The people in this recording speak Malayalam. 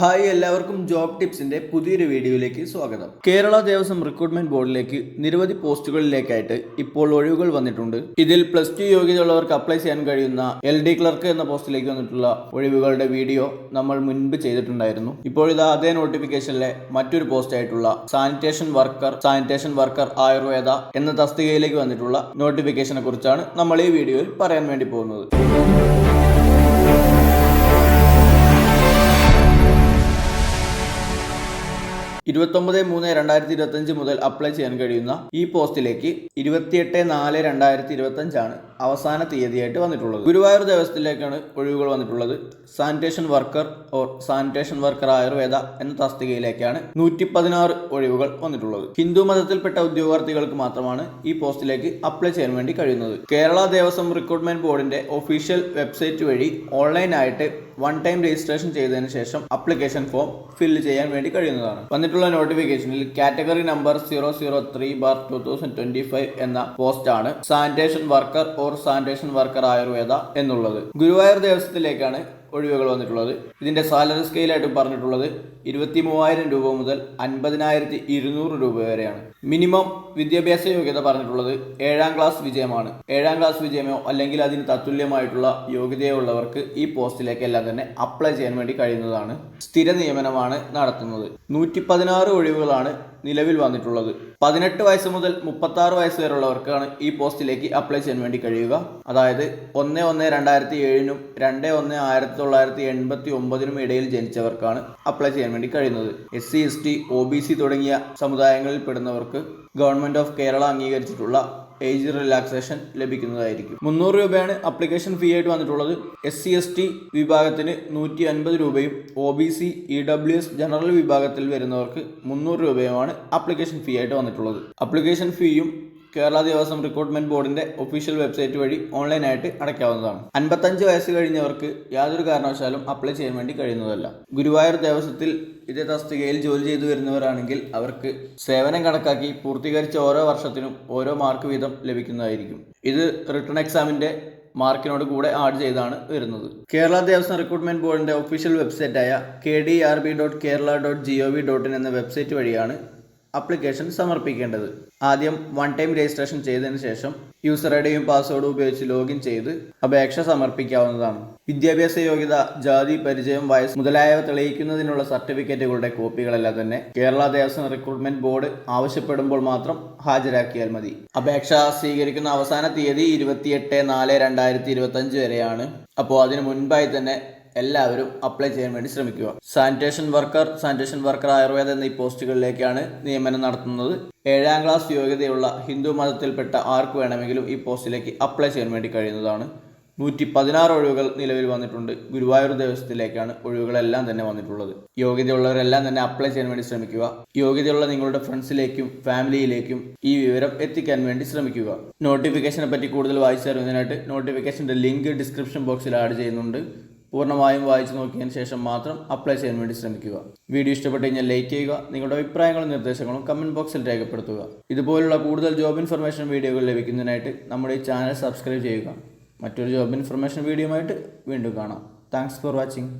ഹായ് എല്ലാവർക്കും ജോബ് ടിപ്സിന്റെ പുതിയൊരു വീഡിയോയിലേക്ക് സ്വാഗതം. കേരള ദേവസ്വം റിക്രൂട്ട്മെന്റ് ബോർഡിലേക്ക് നിരവധി പോസ്റ്റുകളിലേക്കായിട്ട് ഇപ്പോൾ ഒഴിവുകൾ വന്നിട്ടുണ്ട്. ഇതിൽ പ്ലസ് ടു യോഗ്യതയുള്ളവർക്ക് അപ്ലൈ ചെയ്യാൻ കഴിയുന്ന എൽ ഡി ക്ലർക്ക് എന്ന പോസ്റ്റിലേക്ക് വന്നിട്ടുള്ള ഒഴിവുകളുടെ വീഡിയോ നമ്മൾ മുൻപ് ചെയ്തിട്ടുണ്ടായിരുന്നു. ഇപ്പോൾ ഇത് അതേ നോട്ടിഫിക്കേഷനിലെ മറ്റൊരു പോസ്റ്റ് ആയിട്ടുള്ള sanitation worker sanitation worker Ayurveda എന്ന തസ്തികയിലേക്ക് വന്നിട്ടുള്ള നോട്ടിഫിക്കേഷനെ കുറിച്ചാണ് നമ്മൾ ഈ വീഡിയോയിൽ പറയാൻ വേണ്ടി പോകുന്നത്. ഇരുപത്തൊമ്പത് മൂന്ന് രണ്ടായിരത്തി ഇരുപത്തഞ്ച് മുതൽ അപ്ലൈ ചെയ്യാൻ കഴിയുന്ന ഈ പോസ്റ്റിലേക്ക് ഇരുപത്തിയെട്ട് നാല് രണ്ടായിരത്തി ഇരുപത്തഞ്ചാണ് അവസാന തീയതിയായിട്ട് വന്നിട്ടുള്ളത്. ഗുരുവായൂർ ദേവസ്ഥത്തിലേക്കാണ് ഒഴിവുകൾ വന്നിട്ടുള്ളത്. Sanitation worker or sanitation worker Ayurveda എന്ന തസ്തികയിലേക്കാണ് നൂറ്റി പതിനാറ് ഒഴിവുകൾ വന്നിട്ടുള്ളത്. ഹിന്ദു മതത്തിൽപ്പെട്ട ഉദ്യോഗാർത്ഥികൾക്ക് മാത്രമാണ് ഈ പോസ്റ്റിലേക്ക് അപ്ലൈ ചെയ്യാൻ വേണ്ടി കഴിയുന്നത്. കേരള ദേവസ്വം റിക്രൂട്ട്മെന്റ് ബോർഡിന്റെ ഒഫീഷ്യൽ വെബ്സൈറ്റ് വഴി ഓൺലൈനായിട്ട് വൺ ടൈം രജിസ്ട്രേഷൻ ചെയ്തതിന് ശേഷം അപ്ലിക്കേഷൻ ഫോം ഫില്ല് ചെയ്യാൻ വേണ്ടി കഴിയുന്നതാണ്. വന്നിട്ടുള്ള നോട്ടിഫിക്കേഷനിൽ category number zero zero three bar two thousand twenty five എന്ന പോസ്റ്റാണ് sanitation worker or sanitation worker Ayurveda എന്നുള്ളത്. ഗുരുവായൂർ ദേവസ്വത്തിലേക്കാണ് ഒഴിവുകൾ വന്നിട്ടുള്ളത്. ഇതിന്റെ സാലറി സ്കെയിലായിട്ട് പറഞ്ഞിട്ടുള്ളത് ഇരുപത്തി മൂവായിരം രൂപ മുതൽ അൻപതിനായിരത്തി ഇരുന്നൂറ് രൂപ വരെയാണ്. മിനിമം വിദ്യാഭ്യാസ യോഗ്യത പറഞ്ഞിട്ടുള്ളത് ഏഴാം ക്ലാസ് വിജയമാണ്. ഏഴാം ക്ലാസ് വിജയമോ അല്ലെങ്കിൽ അതിന് തത്തുല്യമായിട്ടുള്ള യോഗ്യതയുള്ളവർക്ക് ഈ പോസ്റ്റിലേക്കെല്ലാം തന്നെ അപ്ലൈ ചെയ്യാൻ വേണ്ടി കഴിയുന്നതാണ്. സ്ഥിര നിയമനമാണ് നടത്തുന്നത്. നൂറ്റി ഒഴിവുകളാണ് നിലവിൽ വന്നിട്ടുള്ളത്. പതിനെട്ട് വയസ്സ് മുതൽ മുപ്പത്തി ആറ് വയസ്സ് വരെയുള്ളവർക്കാണ് ഈ പോസ്റ്റിലേക്ക് അപ്ലൈ ചെയ്യാൻ വേണ്ടി കഴിയുക. അതായത് ഒന്ന് ഒന്ന് രണ്ടായിരത്തി ഏഴിനും രണ്ട് ഒന്ന് ആയിരത്തി തൊള്ളായിരത്തി എൺപത്തി ഒമ്പതിനും ഇടയിൽ ജനിച്ചവർക്കാണ് അപ്ലൈ ചെയ്യാൻ വേണ്ടി കഴിയുന്നത്. S C S T O B C തുടങ്ങിയ സമുദായങ്ങളിൽ പെടുന്നവർക്ക് ഗവൺമെന്റ് ഓഫ് കേരള അംഗീകരിച്ചിട്ടുള്ള ഏജ് റിലാക്സേഷൻ ലഭിക്കുന്നതായിരിക്കും. മുന്നൂറ് രൂപയാണ് അപ്ലിക്കേഷൻ ഫീ ആയിട്ട് വന്നിട്ടുള്ളത്. എസ് സി എസ് ടി വിഭാഗത്തിന് നൂറ്റി അൻപത് രൂപയും O B C E W S general വിഭാഗത്തിൽ വരുന്നവർക്ക് മുന്നൂറ് രൂപയുമാണ് അപ്ലിക്കേഷൻ ഫീ ആയിട്ട് വന്നിട്ടുള്ളത്. അപ്ലിക്കേഷൻ ഫീയും കേരള ദേവസ്വം റിക്രൂട്ട്മെന്റ് ബോർഡിന്റെ ഒഫീഷ്യൽ വെബ്സൈറ്റ് വഴി ഓൺലൈനായിട്ട് അടയ്ക്കാവുന്നതാണ്. അൻപത്തഞ്ച് വയസ്സ് കഴിഞ്ഞവർക്ക് യാതൊരു കാരണവശാലും അപ്ലൈ ചെയ്യാൻ വേണ്ടി കഴിയുന്നതല്ല. ഗുരുവായൂർ ദേവസ്വത്തിൽ ഇതേ തസ്തികയിൽ ജോലി ചെയ്തു വരുന്നവരാണെങ്കിൽ അവർക്ക് സേവനം കണക്കാക്കി പൂർത്തീകരിച്ച ഓരോ വർഷത്തിനും ഓരോ മാർക്ക് വീതം ലഭിക്കുന്നതായിരിക്കും. ഇത് റിട്ടേൺ എക്സാമിന്റെ മാർക്കിനോട് കൂടെ ആഡ് ചെയ്താണ് വരുന്നത്. കേരള ദേവസ്വം റിക്രൂട്ട്മെന്റ് ബോർഡിന്റെ official വെബ്സൈറ്റായ K D R B dot Kerala dot G O V dot in എന്ന വെബ്സൈറ്റ് വഴിയാണ് അപ്ലിക്കേഷൻ സമർപ്പിക്കേണ്ടത്. ആദ്യം വൺ ടൈം രജിസ്ട്രേഷൻ ചെയ്തതിന് ശേഷം യൂസർ ഐഡിയും പാസ്വേഡും ഉപയോഗിച്ച് ലോഗിൻ ചെയ്ത് അപേക്ഷ സമർപ്പിക്കാവുന്നതാണ്. വിദ്യാഭ്യാസ യോഗ്യത ജാതി പരിചയം വയസ്സ് മുതലായവ തെളിയിക്കുന്നതിനുള്ള സർട്ടിഫിക്കറ്റുകളുടെ കോപ്പികളെല്ലാം തന്നെ കേരള ദേവസ്വം റിക്രൂട്ട്മെന്റ് ബോർഡ് ആവശ്യപ്പെടുമ്പോൾ മാത്രം ഹാജരാക്കിയാൽ മതി. അപേക്ഷ സ്വീകരിക്കുന്ന അവസാന തീയതി ഇരുപത്തിയെട്ട് നാല് രണ്ടായിരത്തി ഇരുപത്തി അഞ്ച് വരെയാണ്. അപ്പോൾ അതിന് മുൻപായി തന്നെ എല്ലാവരും അപ്ലൈ ചെയ്യാൻ വേണ്ടി ശ്രമിക്കുക. Sanitation worker sanitation worker Ayurveda എന്നീ പോസ്റ്റുകളിലേക്കാണ് നിയമനം നടത്തുന്നത്. ഏഴാം ക്ലാസ് യോഗ്യതയുള്ള ഹിന്ദു മതത്തിൽപ്പെട്ട ആർക്ക് വേണമെങ്കിലും ഈ പോസ്റ്റിലേക്ക് അപ്ലൈ ചെയ്യാൻ വേണ്ടി കഴിയുന്നതാണ്. നൂറ്റി പതിനാറ് ഒഴിവുകൾ നിലവിൽ വന്നിട്ടുണ്ട്. ഗുരുവായൂർ ദേവസ്വത്തിലേക്കാണ് ഒഴിവുകളെല്ലാം തന്നെ വന്നിട്ടുള്ളത്. യോഗ്യതയുള്ളവരെല്ലാം തന്നെ അപ്ലൈ ചെയ്യാൻ വേണ്ടി ശ്രമിക്കുക. യോഗ്യതയുള്ള നിങ്ങളുടെ ഫ്രണ്ട്സിലേക്കും ഫാമിലിയിലേക്കും ഈ വിവരം എത്തിക്കാൻ വേണ്ടി ശ്രമിക്കുക. നോട്ടിഫിക്കേഷനെ പറ്റി കൂടുതൽ വായിച്ചു തരുന്നതിനായിട്ട് നോട്ടിഫിക്കേഷന്റെ ലിങ്ക് ഡിസ്ക്രിപ്ഷൻ ബോക്സിൽ ആഡ് ചെയ്യുന്നുണ്ട്. പൂർണമായും വായിച്ചു നോക്കിയതിന് ശേഷം മാത്രം അപ്ലൈ ചെയ്യാൻ വേണ്ടി ശ്രമിക്കുക. വീഡിയോ ഇഷ്ടപ്പെട്ട് കഴിഞ്ഞാൽ ലൈക്ക് ചെയ്യുക നിങ്ങളുടെ അഭിപ്രായങ്ങളും നിർദ്ദേശങ്ങളും കമന്റ് ബോക്സിൽ രേഖപ്പെടുത്തുക. ഇതുപോലുള്ള കൂടുതൽ ജോബ് ഇൻഫർമേഷൻ വീഡിയോകൾ ലഭിക്കുന്നതിനായിട്ട് നമ്മുടെ ഈ ചാനൽ സബ്സ്ക്രൈബ് ചെയ്യുക. മറ്റൊരു ജോബ് ഇൻഫർമേഷൻ വീഡിയോയുമായിട്ട് വീണ്ടും കാണാം. Thanks for watching.